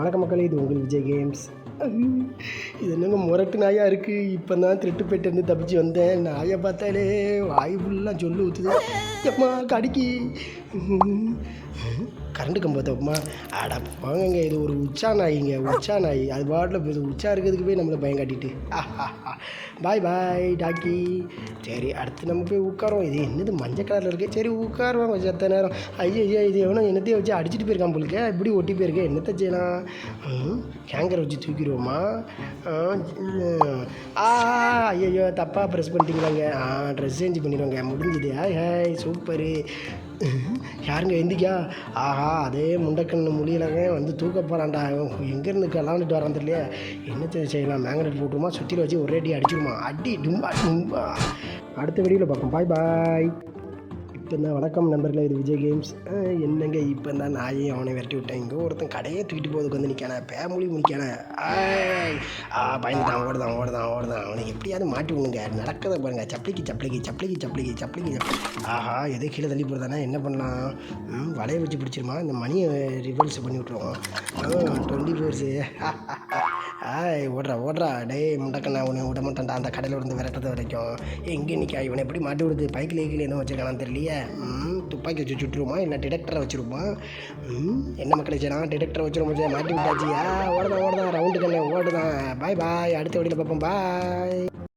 வணக்க மக்களே இது உங்கள் விஜய் கேம்ஸ். இது என்னங்க முரட்டு நாயாக இருக்குது இப்போ தான் திருட்டு போயிட்டு தப்பிச்சு வந்தேன். நாயை பார்த்தாலே வாய் ஃபுல்லாக சொல்லு ஊற்றுது எம்மா கடிக்கி? கரண்ட் கம்பத்தப்பமா அட வாங்க இது ஒரு உச்சா நாய்ங்க உச்சா நாய். அது பாட்டில் இது உச்சா இருக்கிறதுக்கு போய் நம்மளை பயம் காட்டிட்டு. பாய் பாய் டாக்கி. சரி அடுத்து நம்ம போய் உட்காரோம் இது என்னது மஞ்சள் கலரில் இருக்குது சரி உட்காருவோம் கொஞ்சம் எத்தனை நேரம். ஐயோ ஐயோ இது எவனோ என்னத்தையும் வச்சு அடிச்சிட்டு போயிருக்கான் போலுக்க இப்படி ஒட்டி போயிருக்கேன் என்னத்தை செய்யலாம்? கேங்கரை வச்சு தூக்கிடுவோம். ஆ, ஆ ஐயோ தப்பாக ப்ரெஸ் பண்ணிட்டீங்களாங்க. ஆ ட்ரெஸ் சேஞ்ச் பண்ணிடுவாங்க. முடிஞ்சுது. ஹாய் ஹாய் சூப்பரு யாருங்க எந்திக்கா ஆஹா அதே முண்டக்கண்ணு முடியலங்க வந்து தூக்க போகிறான்டா எங்கேருந்து கலாண்டுட்டு வரான் தெரியலையே. என்ன செய்யலாம்? மேங்கனட் போட்டுருமா? சுற்றில வச்சு ஒரே அடி அடிச்சிருமா? அடி டும்பா டும்பா. அடுத்த வீடியோவில் பார்ப்போம். பாய் பாய் இப்போ இந்த வணக்கம் நண்பர்களே இது விஜய் கேம்ஸ். என்னங்க இப்போ தான் நாயையும் அவனை விரட்டி விட்டேன். இங்கே ஒருத்தன் கடையே தூக்கிட்டு போகிறதுக்கு வந்து நிற்கானே பேமொழி முடிக்கானே ஆ பயந்துட்டான் ஓடுதான் ஓடுதான் ஓடுதான். அவனுக்கு எப்படியாவது மாட்டி விடுங்க. நடக்கிறத பாருங்க. சப்ளிக்கு சப்ளிக்கு சப்ளிக்கு சப்ளிக்கு சப்ளிக்கு ஆஹா எதை கீழே தள்ளி போடுதானே என்ன பண்ணலாம்? ம், வலையை வச்சு பிடிச்சிருமா? இந்த மணியை ரிவர்ஸ் பண்ணி விட்ருவோம் டுவெண்ட்டி ஃபோர்ஸு ஆய் ஓடுறா ஓடுறா. டேய் முண்டக்கண்ணா உன்னை விட மாட்டேன்டா. அந்த கடையில் இருந்து விரட்டது வரைக்கும். எங்கே நிற்கா இவனை எப்படி மாட்டி விடுது பைக்கில் கீழே என்ன வச்சுருக்கானு தெரியலையே. ம் துப்பாக்கி வச்சு சுட்டுருமா? இல்லை டிடெக்டரை வச்சுருப்போம் ம் என்ன மக்கள் செய்யலாம் டிடெக்டரை வச்சுருவோம் மாட்டி விட்டாச்சியா? ஓடுதான் ஓடுதான் ரவுண்டு கண்ணே ஓடுதான். பாய் பாய் அடுத்த வழியில் பார்ப்போம். பாய்